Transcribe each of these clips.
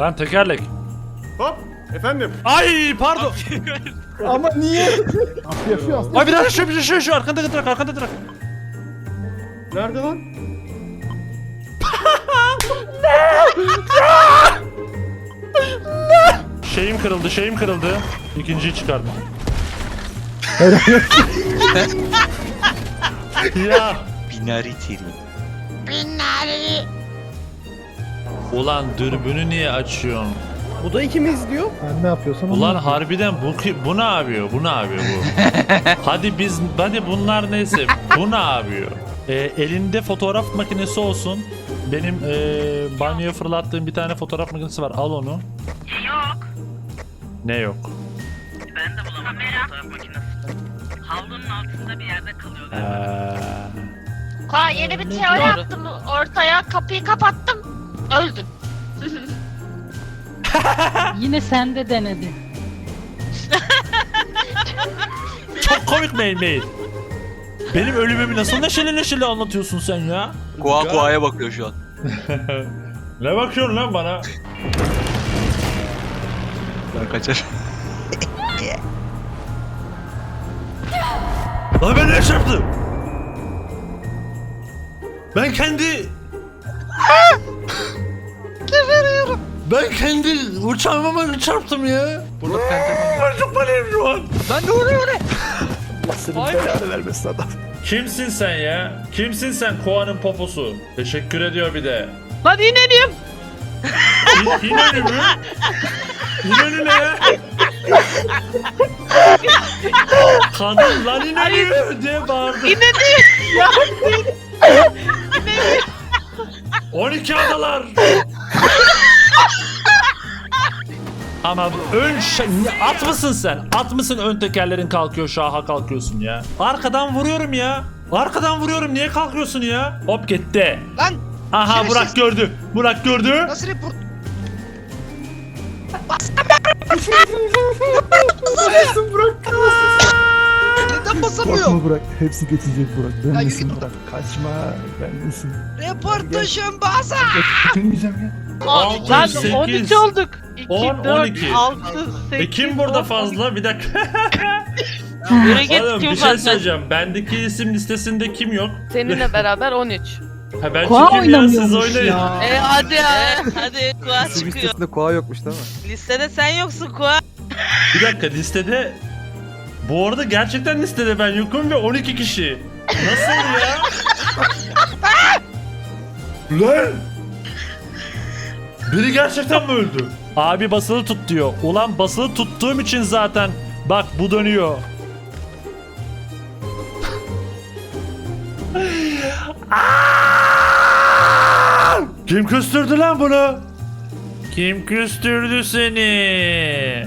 Lan tekerlek. Hop. Efendim. Ay pardon. Ama niye? Nasıl yapıyor aslında? Ay bir daha şu bir şu şu arkanda trak arkanda trak. Nerede lan? Şeyim kırıldı şeyim kırıldı. İkinciyi çıkardım. ya. Binari tiri. Ulan dürbünü niye açıyorsun? Bu da ikimiz diyor. Ben ne yapıyorsam onu Ulan yapıyorum. harbiden bu bu ne yapıyor? Bu ne yapıyor bu? hadi biz hadi bunlar neyse bu ne yapıyor? Ee, elinde fotoğraf makinesi olsun. Benim ee, banyoya fırlattığım bir tane fotoğraf makinesi var. Al onu. Yok. Ne yok? Ben de bulamadım fotoğraf makinesi. Havlunun altında bir yerde kalıyor Ee, galiba. Aa yeni bir teori attım ortaya kapıyı kapattım öldüm. Yine sen de denedin. çok komik mail mail. Benim ölümümü nasıl neşeli neşeli anlatıyorsun sen ya? Koa Koa'ya bakıyor şu an. Ne bakıyorsun lan bana? Ben kaçar. Lan ben ne yaptım? Ben kendi... Ben kendi uçağıma çarptım ya. Burada pentagon. Ben çok parayım şu an. Ben de oraya oraya. Allah senin belanı vermesin adam. Kimsin sen ya? Kimsin sen Koa'nın poposu? Teşekkür ediyor bir de. Lan inelim. İn, İnönü mü? İnönü ne ya? Kadın lan İnönü diye bağırdı. İnedi. 12 adalar. Ama ön at mısın sen? At mısın ön tekerlerin kalkıyor şaha kalkıyorsun ya? Arkadan vuruyorum ya. Arkadan vuruyorum niye kalkıyorsun ya? Hop gitti. Lan Aha şerefsiz. Burak gördü. Burak gördü. nasıl report? Nasılsın Burak? Basamıyor? Korkma Burak. Hepsi geçecek Burak. Ya Bendesin yürü. Burak. Kaçma. Bendesin. Reportajım basa. Bitirmeyeceğim ya. Altı, Lan sekiz. 13 olduk. 2, 10, 4, 12. 6, 8, E kim burada fazla? Bir dakika. Yürü git Oğlum kim bir şey fazla? söyleyeceğim. Bendeki isim listesinde kim yok? Seninle beraber 13. Ha ben Koa çıkayım ya siz oynayın. ya. E hadi ya. hadi Kua çıkıyor. listesinde koa yokmuş değil mi? Listede sen yoksun Kua. Bir dakika listede bu arada gerçekten listede ben yokum ve 12 kişi. Nasıl ya? Lan! Biri gerçekten mi öldü? Abi basılı tut diyor. Ulan basılı tuttuğum için zaten bak bu dönüyor. Aa! Kim küstürdü lan bunu? Kim küstürdü seni?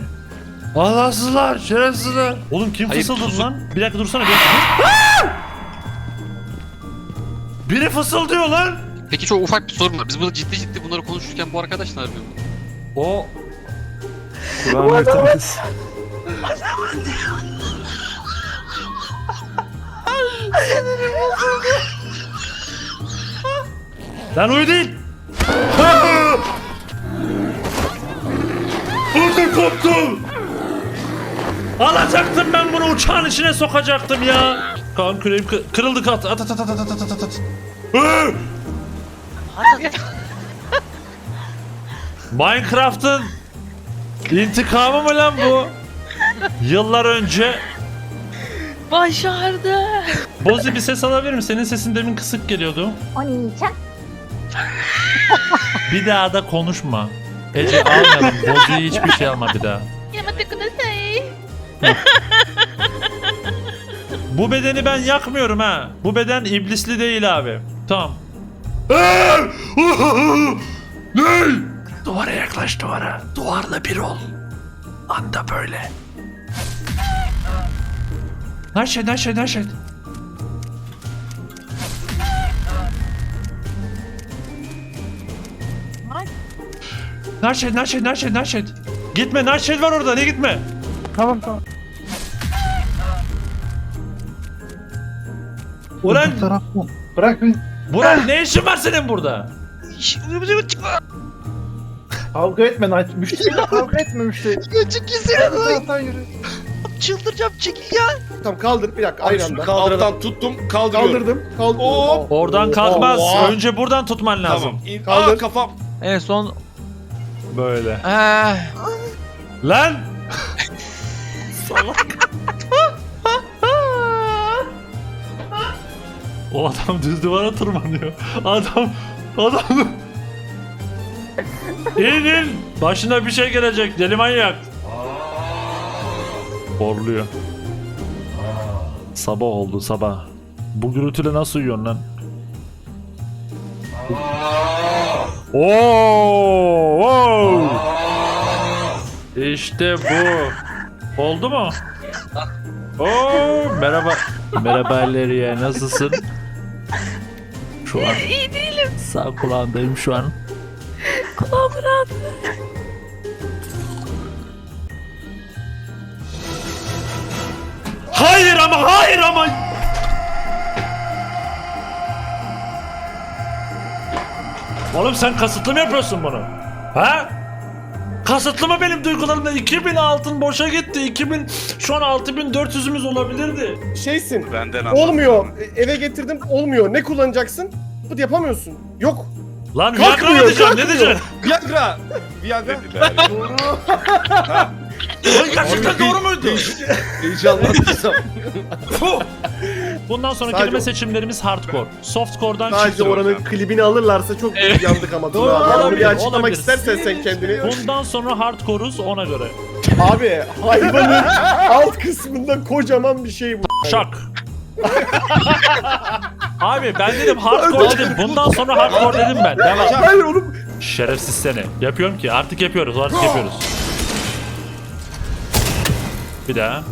Allahsızlar, şerefsizler. Oğlum kim Hayır, fısıldadı tuzuk. lan? Bir dakika dursana. Bir dakika. Biri fısıldıyor lan. Peki çok ufak bir sorun var. Biz burada ciddi ciddi bunları konuşurken bu arkadaş ne yapıyor? O Kur'an efendisi. Lan o değil. Ödüm koptu. Alacaktım ben bunu uçağın içine sokacaktım ya. Kan küreğim kı- kırıldı kat. At at at at at at at at. Hı! Minecraft'ın intikamı mı lan bu? Yıllar önce Başardı. Bozi bir ses alabilir mi? Senin sesin demin kısık geliyordu. Bir daha da konuşma. Ece almayalım. Bozi'ye hiçbir şey alma bir daha. Bu bedeni ben yakmıyorum ha. Bu beden iblisli değil abi. Tamam. ne? Duvara yaklaş duvara. Duvarla bir ol. Anda böyle. Naşet naşet naşet. Naşet naşet naşet naşet. Gitme naşet var orada ne gitme. Tamam tamam. Ulan Bu taraf bu. Bırak beni. Burak ne işin var senin burada? Kavga etme Night. Müşteriyle kavga etme müşteri. Çekil seni. Zaten yürü. Çıldıracağım çekil ya. Tamam kaldır bir dakika aynı anda. Alttan tuttum kaldırıyorum. Kaldırdım. Kaldır. Oo. Oradan kalkmaz. Oo. Önce buradan tutman lazım. Tamam. İn. Kaldır. Aa kafam. En son... Böyle. Ah. Lan! O adam düz duvara tırmanıyor. Adam, adam. İn in. Başına bir şey gelecek deli manyak. Horluyor. Sabah oldu sabah. Bu gürültüyle nasıl uyuyorsun lan? Oo! oo! İşte bu. Oldu mu? Oo, merhaba. Merhaba Leriye, nasılsın? Şu an. İyi değilim. Sağ kulağındayım şu an. Kulağım rahat. Hayır ama hayır ama. Oğlum sen kasıtlı mı yapıyorsun bunu? Ha? Kasıtlı mı benim duygularımda? 2000 altın boşa gitti. 2000 şu an 6400'ümüz olabilirdi. Şeysin. Benden Olmuyor. E, Eve getirdim olmuyor. Ne kullanacaksın? Bu yapamıyorsun. Yok. Lan Viagra mı Kalkmıyor, diyeceğim? Ne kalkmıyor. diyeceksin? Viagra. Viagra. Lan gerçekten doğru muydu? Heyecanlandıysam. Bundan sonra Sadece kelime o- seçimlerimiz hardcore. Softcore'dan Sadece çıktı. oranın klibini alırlarsa çok yandık ama. Doğru, abi. Onu bir açıklamak olabilir. istersen sen kendini. Bundan sonra hardcore'uz ona göre. Abi hayvanın alt kısmında kocaman bir şey bu. Şak. Abi ben dedim hardcore dedim. Bundan sonra hardcore dedim ben. Devam. Hayır oğlum. Şerefsiz seni. Yapıyorum ki artık yapıyoruz artık yapıyoruz. Bir daha.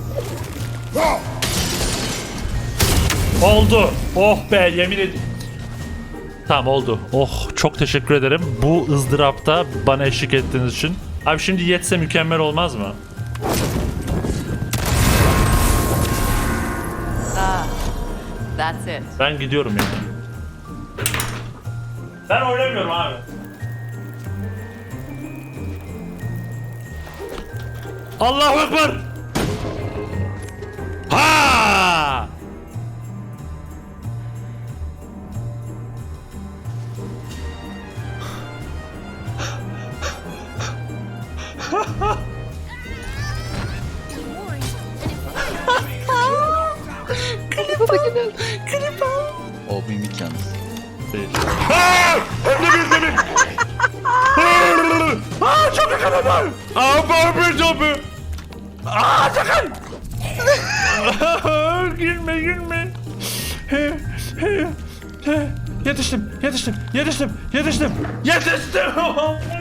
Oldu. Oh be yemin ederim. Tamam oldu. Oh çok teşekkür ederim. Bu ızdırapta bana eşlik ettiğiniz için. Abi şimdi yetse mükemmel olmaz mı? That's it. Ben gidiyorum yani. Ben oynamıyorum abi. Allahu Ekber! Ha! Aa Barbie topu. Aa sakın. gülme gülme. Yetiştim, yetiştim, yetiştim, yetiştim, yetiştim.